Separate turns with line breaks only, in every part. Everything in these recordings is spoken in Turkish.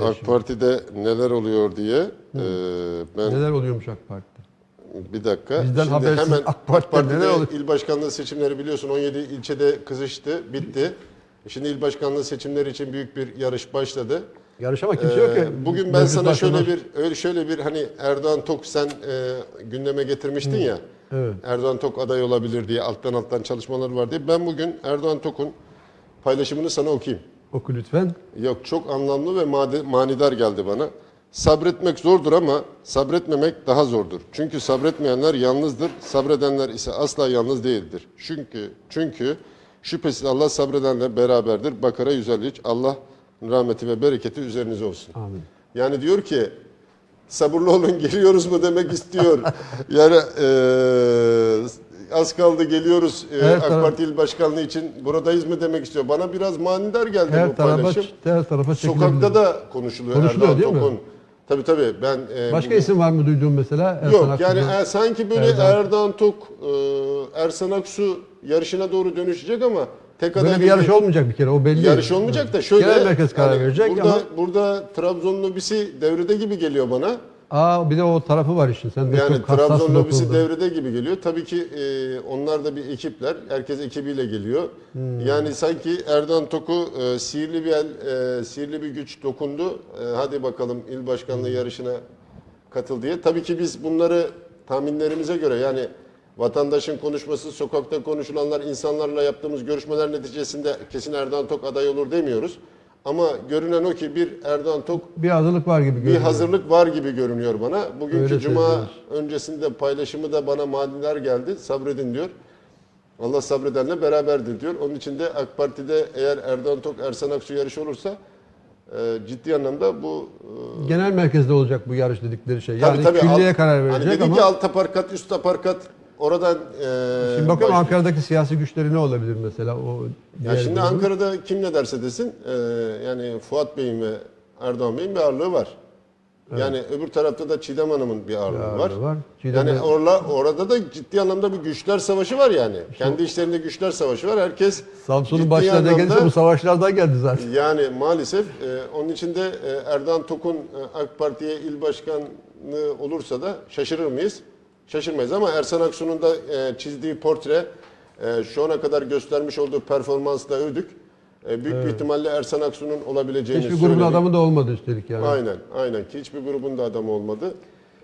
AK Parti'de neler oluyor diye e, ben
Neler oluyormuş AK Parti'de?
bir dakika.
Bizden
Şimdi
habersiz
hemen
AK Parti'de neler oluyor?
il başkanlığı seçimleri biliyorsun 17 ilçede kızıştı, bitti. Şimdi il başkanlığı seçimleri için büyük bir yarış başladı.
Yarış ama kimse yok
Ee,
ya.
Bugün ben
Mevcut
sana
başkanlar-
şöyle bir öyle şöyle bir hani Erdoğan Tok sen e, gündeme getirmiştin ya.
Evet.
Erdoğan Tok aday olabilir diye alttan alttan çalışmalar var diye. Ben bugün Erdoğan Tok'un paylaşımını sana okuyayım.
Oku lütfen.
Yok çok anlamlı ve manidar geldi bana. Sabretmek zordur ama sabretmemek daha zordur. Çünkü sabretmeyenler yalnızdır, sabredenler ise asla yalnız değildir. Çünkü çünkü şüphesiz Allah sabredenle beraberdir. Bakara 153 Allah rahmeti ve bereketi üzerinize olsun.
Amin.
Yani diyor ki sabırlı olun geliyoruz mu demek istiyor. yani eee, az kaldı geliyoruz eee,
Her
AK
taraf-
Parti il başkanlığı için buradayız mı demek istiyor. Bana biraz manidar geldi bu
Her tarafa,
paylaşım.
her tarafa çekilebilir.
Sokakta da konuşuluyor,
Konuşuluyor,
Erdoğan
değil mi?
Tok'un. Tabii tabii ben e,
Başka
bu-
isim var mı duyduğun mesela? Ersan
Yok
Aksu'dan?
yani e, sanki böyle
Erdoğan-
Erdoğan, Tok, e, Ersan Aksu yarışına doğru dönüşecek ama tek
Böyle bir yarış olmayacak bir kere o belli.
yarış olmayacak da şöyle
Genel merkez karar
yani
verecek
burada,
ama
burada Trabzon lobisi devrede gibi geliyor bana.
Aa bir de o tarafı var işin. Sen de
Yani
çok
Trabzon lobisi
okulda.
devrede gibi geliyor. Tabii ki e, onlar da bir ekipler. Herkes ekibiyle geliyor.
Hmm.
Yani sanki Erdoğan Tok'u e, sihirli bir el, e, sihirli bir güç dokundu. E, hadi bakalım il başkanlığı
Hmm.
yarışına katıl diye. Tabii ki biz bunları tahminlerimize göre yani vatandaşın konuşması, sokakta konuşulanlar, insanlarla yaptığımız görüşmeler neticesinde kesin Erdoğan Tok aday olur demiyoruz. Ama görünen o ki bir Erdoğan Tok
Bir hazırlık var gibi
bir
görünüyor.
hazırlık var gibi görünüyor bana. Bugünkü
Öyle
cuma
seziyoruz.
öncesinde paylaşımı da bana maniler geldi. Sabredin diyor. Allah sabredenle beraberdir diyor. Onun için de AK Parti'de eğer Erdoğan Tok Ersan Aksu yarışı olursa e, ciddi anlamda bu e,
Genel merkezde olacak bu yarış dedikleri şey.
tabii
Yani
tabii
külliye
alt-
karar
Hani
verecek
dedik
ama
ki alt aparkat, üst aparkat oradan e,
şimdi bakın
baş-
Ankara'daki siyasi güçleri ne olabilir mesela o
Ya şimdi
grubun?
Ankara'da kim ne derse desin e, yani Fuat Bey'in ve Erdoğan Bey'in bir ağırlığı var. Yani öbür tarafta da Çiğdem Hanım'ın bir ağırlığı,
ağırlığı
var.
var. Çiğdem
yani
de-
orla, orada da ciddi anlamda bir güçler savaşı var yani. Kendi işlerinde güçler savaşı var. Herkes
Samsun'un
ciddi
başlarına
anlamda-
gelirse bu savaşlardan geldi zaten.
yani maalesef e, onun için de e, Erdoğan Tok'un e, AK Parti'ye il başkanlığı olursa da şaşırır mıyız? Şaşırmayız ama Ersan Aksu'nun da e, çizdiği portre e, şu ana kadar göstermiş olduğu performansla övdük. E, büyük bir ihtimalle Ersan Aksu'nun olabileceğini
Hiçbir grubun
söyledik.
adamı da olmadı üstelik yani.
Aynen, aynen ki hiçbir grubun da adamı olmadı.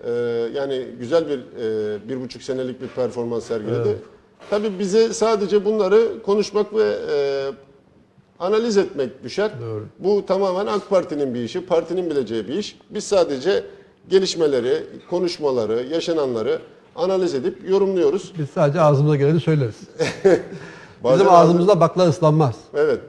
E, yani güzel bir e, bir buçuk senelik bir performans sergiledi. Tabii bize sadece bunları konuşmak ve e, analiz etmek düşer.
Doğru.
Bu tamamen AK Parti'nin bir işi, partinin bileceği bir iş. Biz sadece gelişmeleri, konuşmaları, yaşananları analiz edip yorumluyoruz.
Biz sadece ağzımıza geleni söyleriz.
Bazen
Bizim ağzımızda bakla ıslanmaz.
Evet,